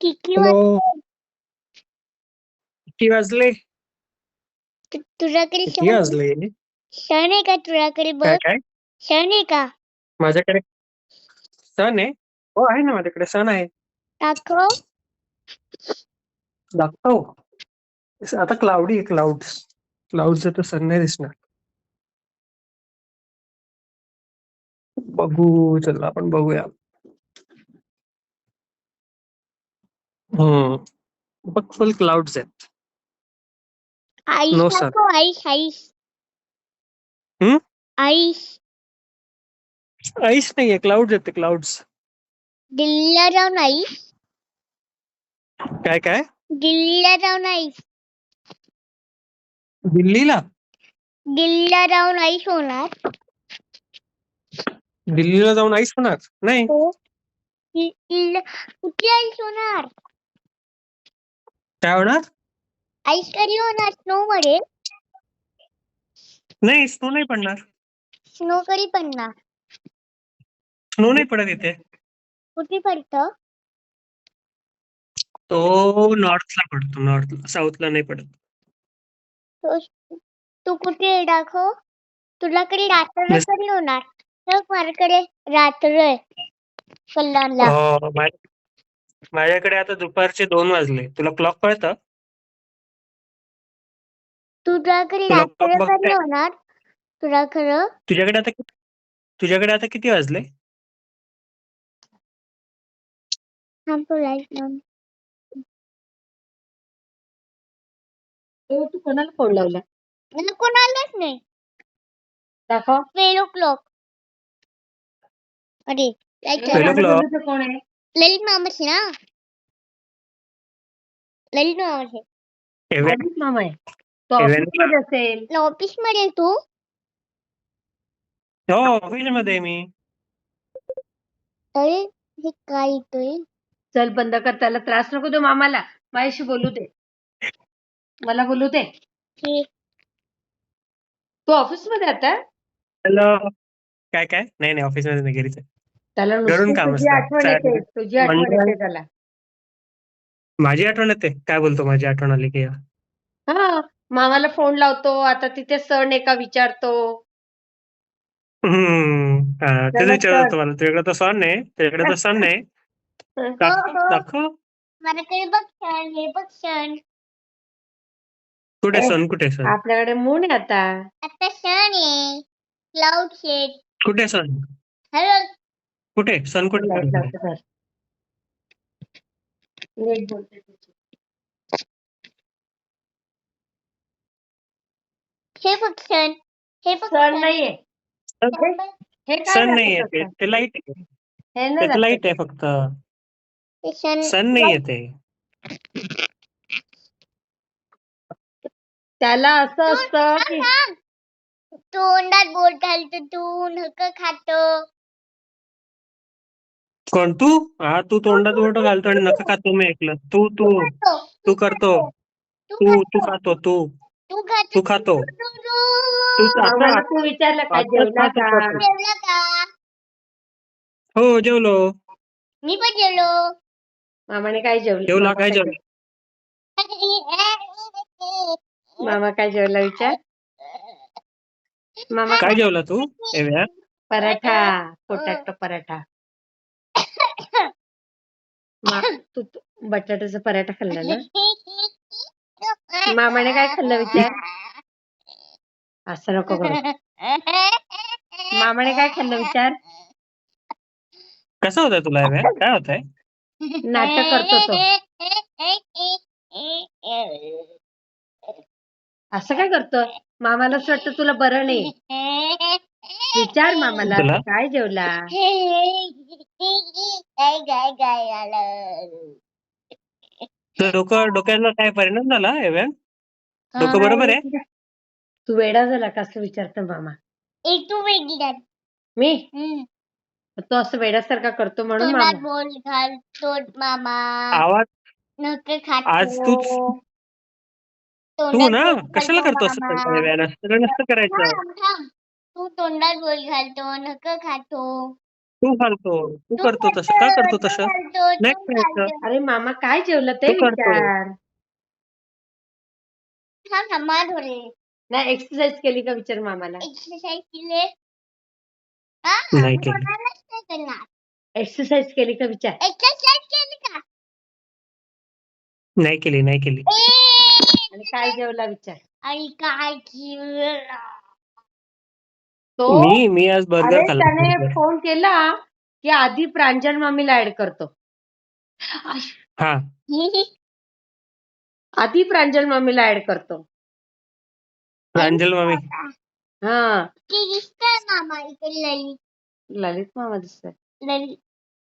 किती हॅलो किती वाजले वाजता तुझ्याकडे किती क्षण वाजले क्षण आहे का तुझ्याकडे बघ काय काय? क्षण आहे का माझ्याकडे सण आहे हो आहे ना माझ्याकडे. सण आहे. दाखव. दाखव. आता क्लाउडी आहे क्लाउड क्लाउडचं तर सण नाही दिसणार. बघू चला आपण बघूया. Hmm. But full clouds it. No, sir. ice ice ice ice नहीं है क्लाउड्स येते क्लाउड्स दिल्ला जाऊन ice काय काय दिल्ला जाऊन ice दिल्लीला दिल्ला जाऊन ice होना. दिल्लीला जाऊन आईस होना नाही दि- दिल्ला ice होना? काय होणार? आईस कधी होणार स्नो मध्ये. नाही स्नो नाही पडणार. स्नो कधी पडणार? स्नो नाही पडत इथे. कुठे पडतं? तो नॉर्थला पडतो नॉर्थ साऊथला नाही पडत. तो कुठे दाखव. तुझ्याकडे रात्र Yes. कधी होणार? तर माझ्याकडे रात्र आहे कल्याणला माझ्याकडे आता दुपारचे दोन वाजले. तुला क्लॉक कळतं? तुझ्याकडे तुला रात्र बघ- कधी बघते. होणार? तुला खरं? तुझ्याकडे आता किती- तुझ्याकडे आता किती वाजले? थांब लाइट लावून तू कोणाला फोन लावला? मला कोणालाच नाही. दाखव. ट्वेल्व ओ क्लॉक अरे लाइट तर कोण आहे? ललित मामाशी ना ललित मामाशी एव्हन अजित मामा आहे तो मध्ये असेल ऑफिसमध्ये आहे तू हो ऑफिसमध्ये आहे मी अरे हे काय येतोय चल बंद कर त्याला त्रास नको देऊ मामाला माझ्याशी बोलू दे मला बोलू दे हे तू ऑफिसमध्ये आता हॅलो काय काय नाही नाही ऑफिसमध्ये नाही घरीच आहे. त्याला तुझी आठवण चालेल. येते तुझी आठवण येते त्याला. माझी आठवण येते? काय बोलतो माझी आठवण आली की? हा मामाला फ़ोन लावतो आता तिथे सण आहे का विचारतो. हम्म हा, तेच त्याला विचारत होतो मला. तुझ्याकडे तर सण नाही तुझ्याकडे तर सण नाही दाख- हो, हो. दाखव. माझ्याकडे बघ क्षण हे बघ क्षण कुठे ए. सण कुठे सण? आपल्याकडे मून आहे आता. आता क्षण आहे. क्लाउड शेड कुठे सण? हॅलो कुठे? सण कुठे. हे बघ क्षण हे बघ सण क्षण. नाहीये. हे काय सण. नाहीये ते. लाइट आहे. हे नाही ते लाइट. आहे फक्त. सण नाहीये ते. त्याला असं असतं की. तोंडात बोट घालतो तू नक खातो. कोण? तू? हा तू तोंडात बोट घालतो आणि नका खातो मी ऐकलं. तू तू. तू करतो. तू तू खातो. तू. तू खातो. तू विचारलं का जेवला का. जेवला का? हो जेवलो. मी पण जेवलो. मामाने काय जेवलं? जेवला मामा काय जेवला? मामा काय जेवला विचार? मामा काय जेवला तू? एव्या? पराठा पोटॅटो पराठा. मा- तू बटाट्याचा पराठा खाल्ला ना? मामाने काय खाल्लं विचार? असं नको करू. मामाने काय खाल्लं विचार? कसं होतंय तुला काय होतंय? नाटक करतो तो. असं काय करतो? मामाला असं वाटतं तुला बरं नाही. विचार मामाला? काय जेवला काय काय डोकं डोक्याला काय परिणाम झाला एव्या? डोकं बरोबर आहे? तू वेडा झाला का असं विचारतो मामा? एक तू वेगळी. मी? हम्म. तो असं वेड्यासारखा करतो म्हणून तोंडात मामा. बोल घालतो मामा. आवाज नक खातो आज तूच- तू तोंडात ना बोल कशाला घालतो करतो असं मामा. नसतं करायचं. थांब, थांब. तू तोंडात बोल घालतो नक खातो. तू घालतो तू करतो तसं. का करतो तसं? नाही करायचं अरे मामा काय जेवलं ते तू करतो. विचार. हा नाही एक्सरसाइज केली का विचार मामाला? एक्सरसाइज केले? हा नाही केली. कोणालाच नाही करणार. एक्सरसाइज केली का विचार? एक्सरसाइज केली का? नाही केली नाही केली. ए, आणि काय जेवला विचार? आणि काय केलं तो मी मी आज अरे बर्गर खाल्ला त्याने. फोन केला की आधी प्रांजल मामीला ऍड करतो. हा. आधी प्रांजल मामीला ऍड करतो. प्रांजल मामी. हा. ललित मामा दिसतोय. ललित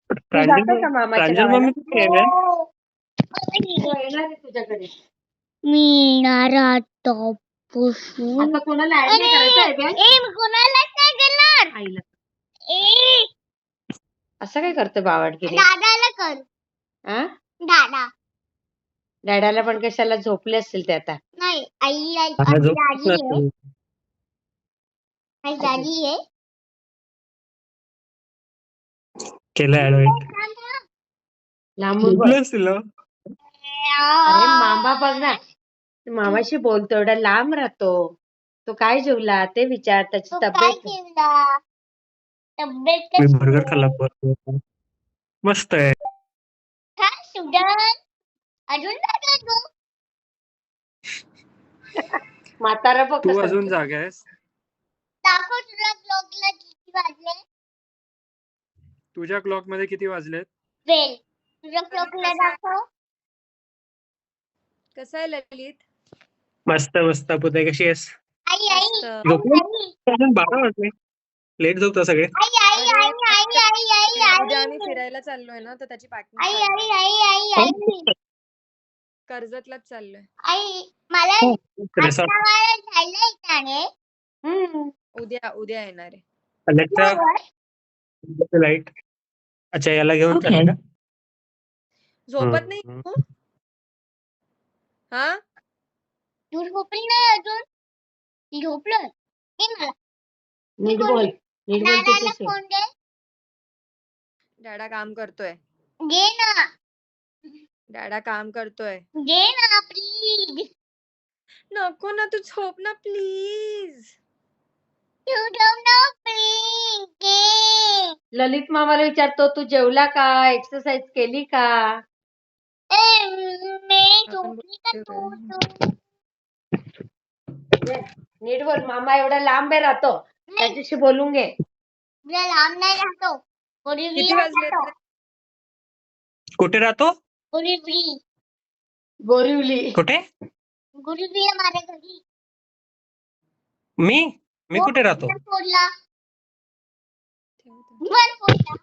तू प्रांजल जातो का मामाच्या प्रांजल गावाला? मामी कुठे आहे मॅम? हो. येणार आहे तुझ्याकडे. मी नाराज पुसून आता कोणाला ऍड नाही करायचं आहे बॅग? ए मी कोणालाच नाही करणार? आईला. ए. असं काय करतो बावडगिरी दादाला कर. हा दादा. डॅडाला पण कशाला झोपले असतील ते आता? नाही आई आई दादी आहे. आई दादी आहे. केलं लांबून. झोपलं असतील ना? अरे मामा बघ ना. मामाशी बोलतो एवढा लांब राहतो. तो काय जेवला? ते विचार त्याची तब्येत मी बर्गर खाल्ला. मस्त आहे. अजून तू म्हातारा बघ तू कसं. अजून जागा आहेस? दाखव तुला ब्लॉगला किती वाजले. तुझ्या क्लॉकमध्ये किती वाजलेत वेल तुझ्या क्लॉकला दाखव. कसं आहे ललित? मस्त मस्त पुते कशी आहेस? बारा वाजले. लेट झोपतो सगळे. उद्या आम्ही फिरायला चाललोय ना तर त्याची पॅकिंग कर्जतलाच चाललोय. हो, उद्या उद्या येणार आहे. लाइट अच्छा याला घेऊन झोपत नाही हा? तू झोपली नाही अजून झोपलं दे मला नीट बोल नीट बोल दादाला तुझ्याशी. फ़ोन दे डॅडा काम करतोय. दे ना. डॅडा काम करतोय. दे ना प्लीज़ नको ना तू झोप ना please You don't know please. दे. ललित मामाला विचारतो तू जेवला का? एक्सरसाइज केली का? ए मी आपण झोपली का तू? बोलतोय. तू नीट बोल मामा एवढा लांब आहे राहतो. त्याच्याशी बोलून घे. तुला लांब नाही राहतो. किती बोरिवली वाजले राहतो. कुठे राहतो? बोरिवली बोरिवली. कुठे? बोरिवली माझ्या घरी. मी? मी कुठे राहतो? वन फोडला वन फोडला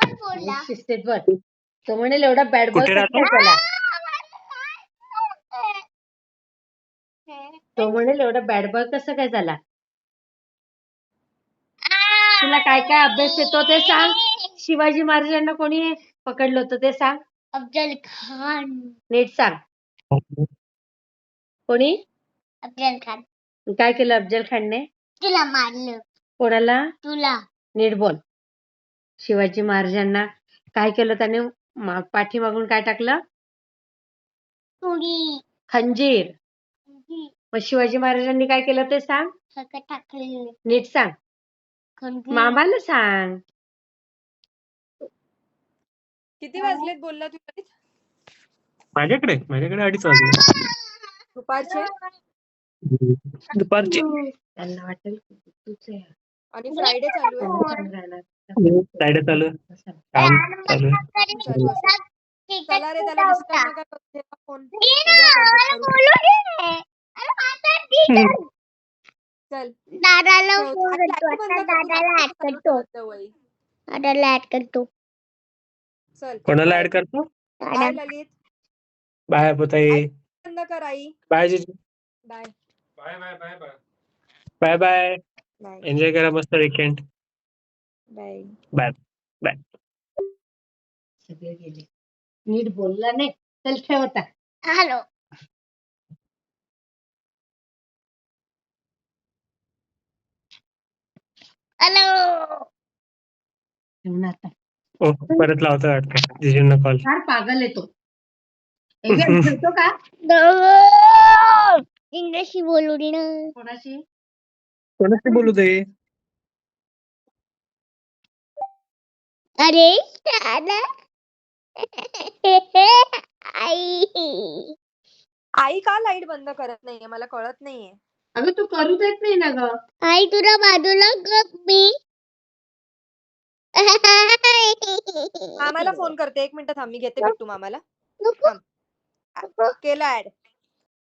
वन फोडला शिस्तीत बोल. तो म्हणेल एवढा बॅड बॉय कुठे राहतो? त्याला? तो म्हणेल एवढा बॅड बॉय कसं काय झाला? तुला काय काय अभ्यास येतो ते सांग. शिवाजी महाराजांना कोणी पकडलं होतं ते सांग. अफजल खान. नीट सांग. कोणी? अफजल खान. काय केलं अफजल खानने? तुला मारलं. कोणाला? तुला. नीट बोल. शिवाजी महाराजांना काय केलं त्याने? पाठीमागून काय टाकलं? खंजीर. मग शिवाजी महाराजांनी काय केलं ते सांग सगळं टाकलेलं नीट सांग खंडू मामाला सांग किती वाजलेत बोलला तू? माझ्याकडे माझ्याकडे अडीच वाजले दुपारचे दुपारचे त्यांना वाटेल की तूच आहे. आणि फ्रायडे चालू आहे राहणार. चालू आहे. काम चालू आहे. चालू रे त्याला डिस्टर्ब नका करू. ठेवा फोन उद्या. बोलू दे. चल. दादाला. फ़ोन करतो आता दादाला ऍड करतो. जवळ. दादाला ऍड करतो. चल. कोणाला ऍड करतो? दादा. ललित. बाय पुताई. बंद कर आई. बाय जीजू. Bye. Bye bye bye bye. Bye bye. Bye. Enjoy करा मस्त विकेंड बाय. Bye bye. सगळे गेले. नीट बोलला नाही. चल ठेव आता. हॅलो. ठेवून आता ओ परत लावतो वाटतं. जिजूंना कॉल फार पागल येतो एव्हन ठेवतो का? इंग्रजी बोलू ना. कोणाशी? कोणाशी बोलू दे? अरे दादा आई. आई का लाइट बंद करत नाहीये? मला कळत नाहीये. अगं तू करू देत नाही ना ग. आई तुला बाजूला गप मी मामाला फोन करते. एक मिनिट थांब मी घेते बिट्टू मामाला. नको. केला ऍड.